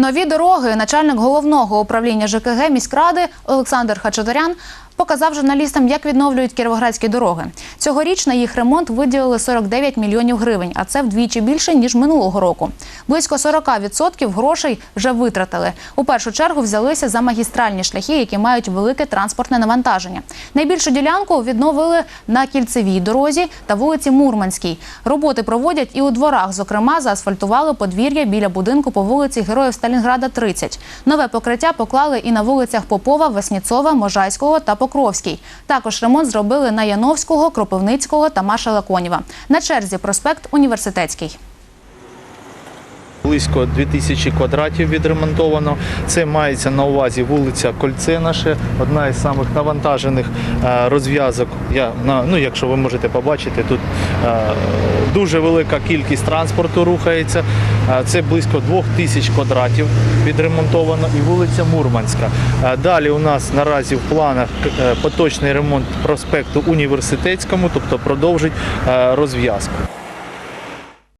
Нові дороги начальник головного управління ЖКГ міськради Олександр Хачатурян показав журналістам, як відновлюють кіровоградські дороги. Цьогоріч на їх ремонт виділили 49 мільйонів гривень, а це вдвічі більше ніж минулого року. Близько 40% грошей вже витратили. У першу чергу взялися за магістральні шляхи, які мають велике транспортне навантаження. Найбільшу ділянку відновили на кільцевій дорозі та вулиці Мурманській. Роботи проводять і у дворах. Зокрема, заасфальтували подвір'я біля будинку по вулиці Героїв Сталінграда 30. Нове покриття поклали і на вулицях Попова, Веснєцова, Можайського та Покровській. Також ремонт зробили на Яновського, Кропивницького та Маша Лаконіва. На черзі проспект Університетський. Близько 2000 квадратів відремонтовано. Це мається на увазі вулиця Кольце наше, одна із самих навантажених е, розв'язок. Я, ну, якщо ви можете побачити, тут е, дуже велика кількість транспорту рухається. Е, Це близько 2000 квадратів відремонтовано і вулиця Мурманська. Далі у нас наразі в планах поточний ремонт проспекту Університетському, тобто продовжить розв'язку.